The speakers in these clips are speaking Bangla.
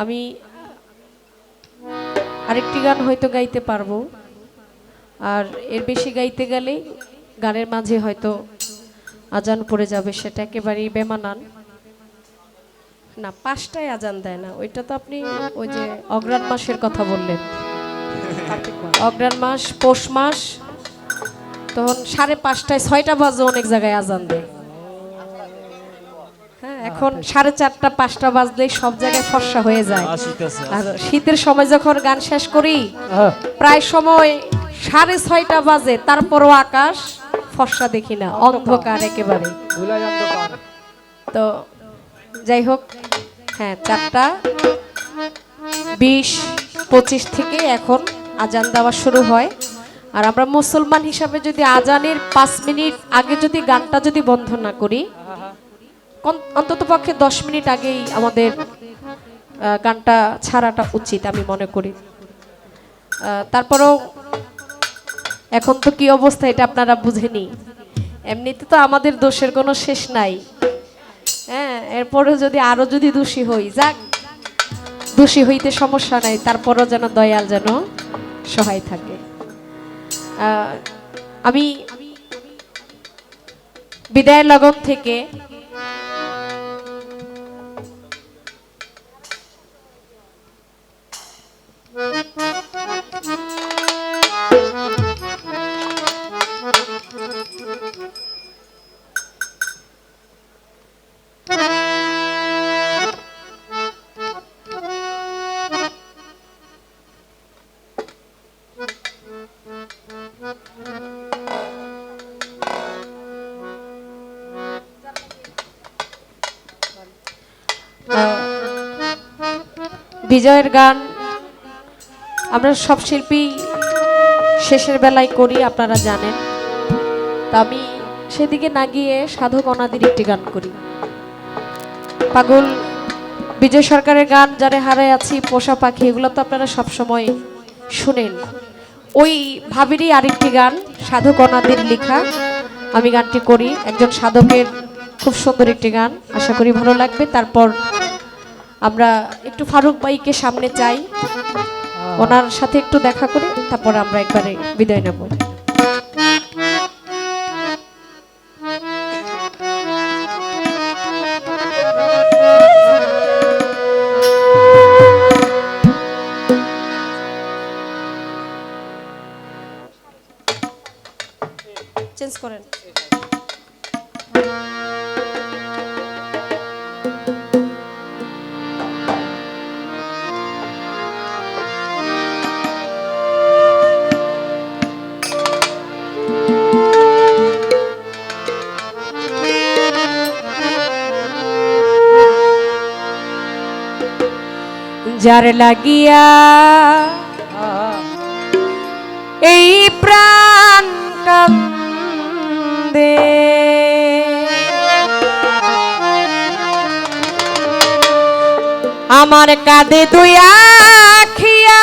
আমি আরেকটি গান হয়তো গাইতে পারব। আর এর বেশি গাইতে গেলেই গানের মাঝে হয়তো আজান পড়ে যাবে, সেটা একেবারেই বেমানান। না, পাঁচটায় আজান দেয় না, ওইটা তো আপনি ওই যে অগ্রাণ মাসের কথা বললেন। অগ্রাণ মাস, পৌষ মাস, তখন সাড়ে পাঁচটায় ছয়টা বাজে অনেক জায়গায় আজান দেয়। এখন সাড়ে চারটা পাঁচটা বাজলেই সব জায়গায় ফর্সা হয়ে যায়। আর শীতের সময় যখন গান শেষ করি হ্যাঁ। প্রায় সময় সাড়ে ছয়টা বাজে তারপরও আকাশ ফর্সা দেখি না অন্ধকার। একেবারে। তো যাই হোক হ্যাঁ চারটা বিশ পঁচিশ থেকে এখন আজান দেওয়া শুরু হয়। আর আমরা মুসলমান হিসাবে যদি আজানের পাঁচ মিনিট আগে যদি গানটা যদি বন্ধ না করি অন্তত পক্ষে দশ মিনিট আগেই আমাদের গানটা ছাড়াটা উচিত আমি মনে করি। তারপরেও এখন তো কি অবস্থা এটা আপনারা বুঝেনি। এমনিতে তো আমাদের দোষের কোনো শেষ নাই। হ্যাঁ এরপরে যদি আরও যদি দোষী হই, যাক। দোষী হইতে সমস্যা নাই, তারপরও যেন দয়াল যেন সহায় থাকে। আমি বিদায় লগন থেকে বিজয়ের গান আমরা সব শিল্পী শেষের বেলায় করি, আপনারা জানেন। তা আমি সেদিকে না গিয়ে সাধক অনাদির একটি গান করি। পাগল বিজয় সরকারের গান, যারে হারায় আছি পোষা পাখি, এগুলো তো আপনারা সবসময় শুনেন। ওই ভাবিরই আরেকটি গান সাধক অনাদির লেখা। আমি গানটি করি, একজন সাধকের খুব সুন্দর একটি গান। আশা করি ভালো লাগবে। তারপর আমরা একটু ফারুক ভাইকে সামনে চাই। ওনার সাথে একটু দেখা করে তারপর আমরা একবারে বিদায় নেব। চেঞ্জ করেন। যার লাগিয়া। এই প্রাণ কান্দে। আমার কাঁদে দুই আখিয়া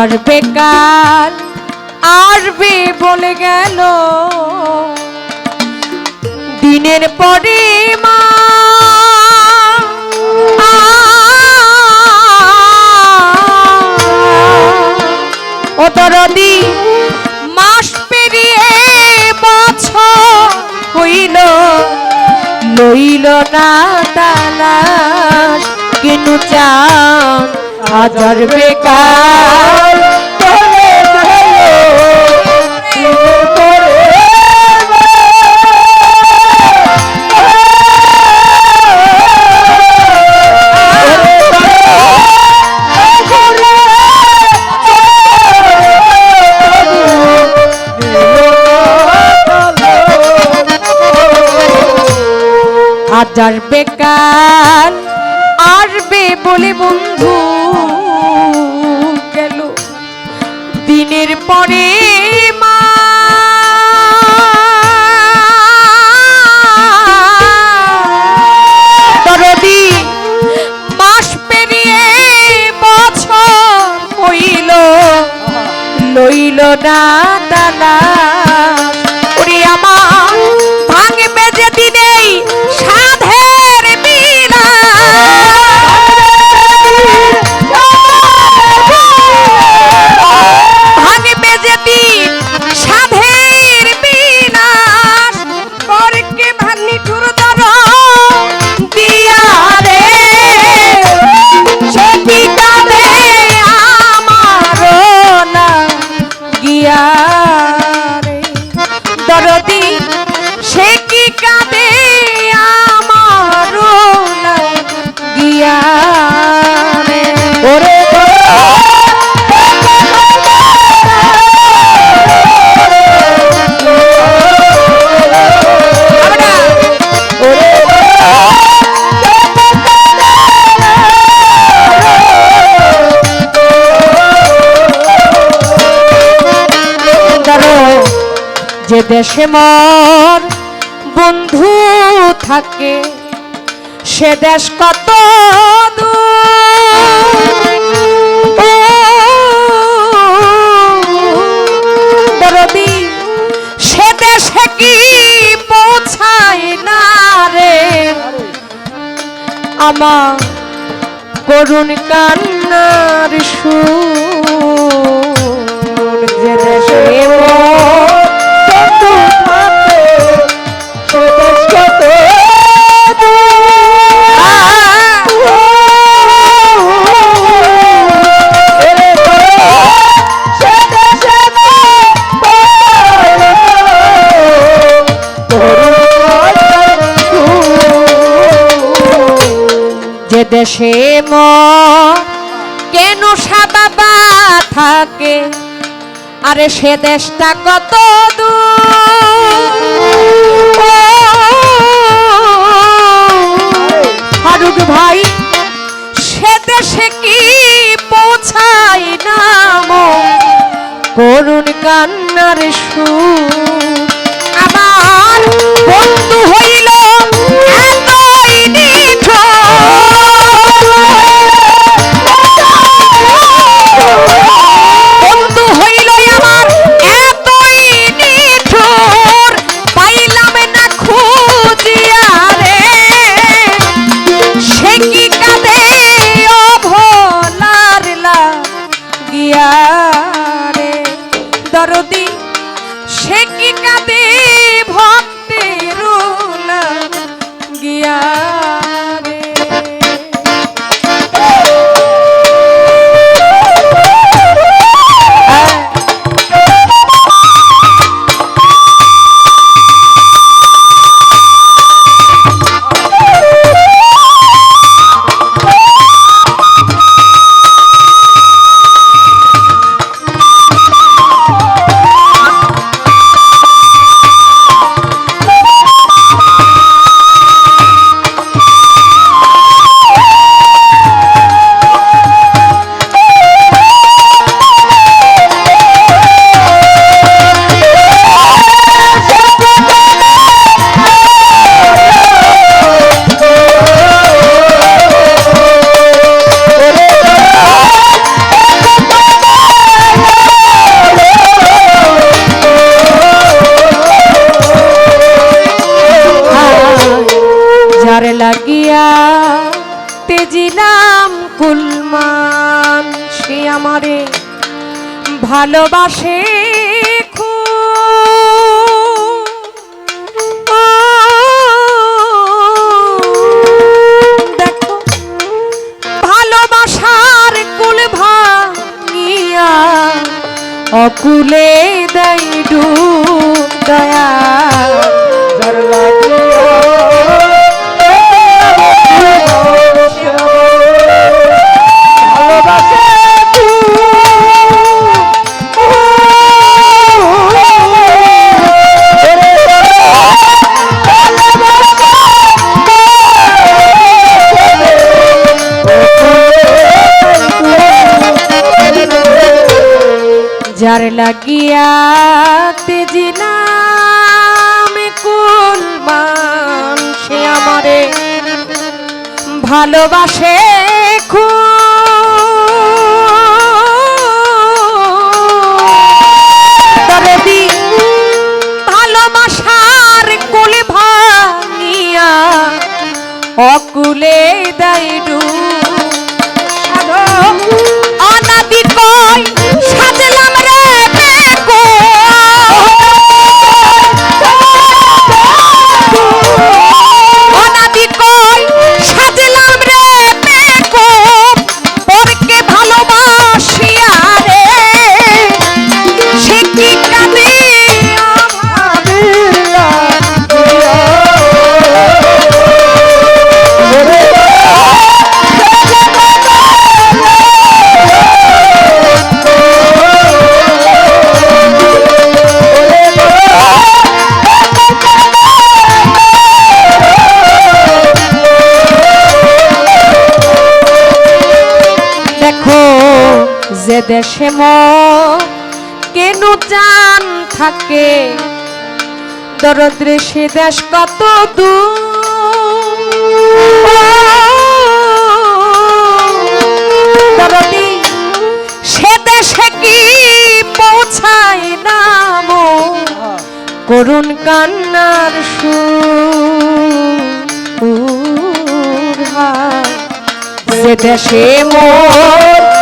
হাজার বেকার আসবে বলে গেল, দিনের পরে মা, ও দরদি, মাস পেরিয়ে বছর হইল, লইল না তালাশ, কিনু চান হাজার বেকার? হাজার বেকার। আসবে বলে বন্ধু দেশে মর, বন্ধু থাকে। সে দেশ কত দরদি সে না রে? আমার করুণ কান্নার সুর যে দেশে বন্ধু দেশে ম কেন সাদা থাকে? আরে সে দেশটা কত দূর? ভাই, সে দেশে কি পৌঁছাই নাম করুণ কান্নার সুর। কি কাঁদে ভক্তের গিয়া ভালোবাসে। দেখো ভালোবাসার কুল ভাঙিয়া অকুলে দেয় যার লাগিয়া তেজিলাম কুল সে আমারে। ভালোবাসে কুল ভাঙিয়া অকুলে দেয় দেশে ম কেন চান থাকে? দরদ্রে সে দেশ কত দরদি, সে দেশে কি পৌঁছায় নাম করুণ কান্নার সুর। যে দেশে মোর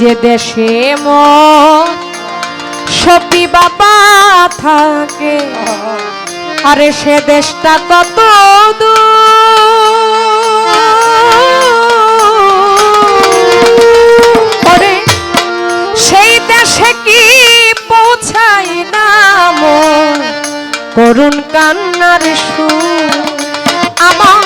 যে দেশে মোর সপি বাবা থাকে আরে সে দেশটা কত ওরে দেশে কি পৌঁছাই নাম করুন কান্নার সুর আমার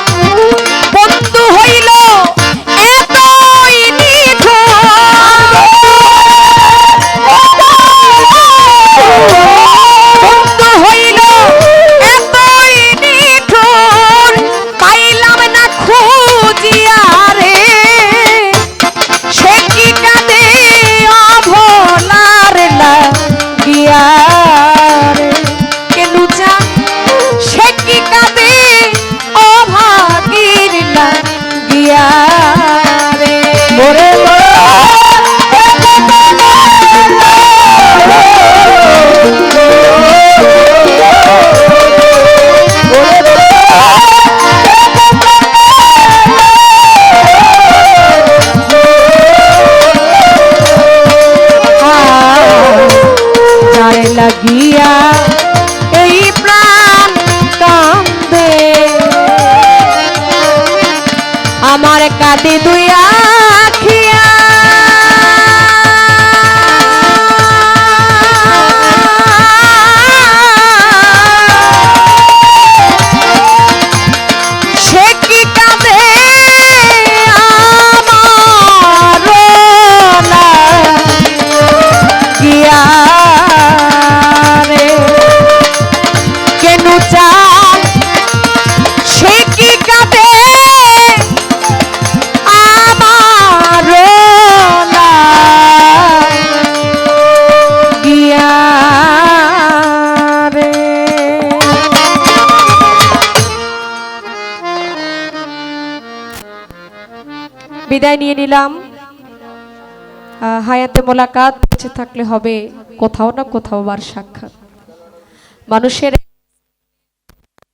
কাঁদে দুই নিলাম হায়াতে মোলাকাত বেঁচে থাকলে হবে কোথাও না কোথাও বার সাক্ষাৎ। মানুষের